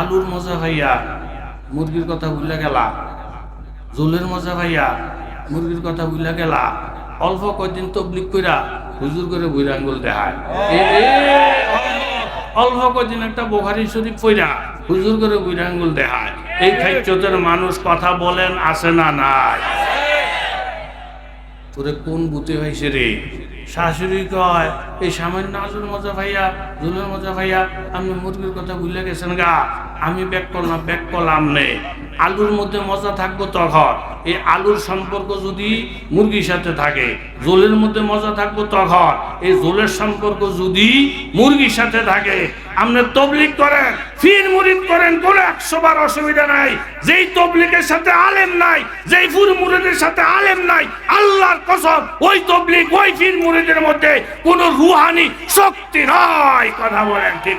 আলুর মজা ভাইয়া, মুরগির কথা ভুলে গেলা। জোলের মজা ভাইয়া, মুরগির কথা ভুলে গেলা। অল্প কয়দিন তবলিক কইরা হুজুর করে বুড়া আঙ্গুল দেখায়। অল্প কয়দিন একটা বোখারি শরীফ পইরা হুজুর করে বুড়া আঙ্গুল দেখায়। এই খাইচতের মানুষ কথা বলেন, আসে না নাই। তোরে কোন বুতে হয়েছে রে? শাশুড়ি কয়, এই সামান্য আলুর মজা ভাইয়া ঝুলের মজা ভাইয়া, আপনি মুরগির কথা ভুলে গেছেন গা। আমি ব্যাক করলাম ব্যাক করলাম নে। আলুর মধ্যে মজা থাকব তখন। এই আলুর সম্পর্ক যদি মুরগির সাথে থাকে, জোলের মধ্যে মজা থাকব তখন। এই জোলের সম্পর্ক যদি মুরগির সাথে থাকে, আপনি তবলিক করেন, ফির মুরিদ করেন, কোনো একশো বার অসুবিধা নাই। যেই তবলিকের সাথে আলেম নাই, যেই ফুর মুরিদের সাথে আলেম নাই আল্লাহর কসম, ওই তবলিক ওই ফির মুরিদের মধ্যে কোনো রুহানি, শক্তি নয় কথা বলেন ঠিক?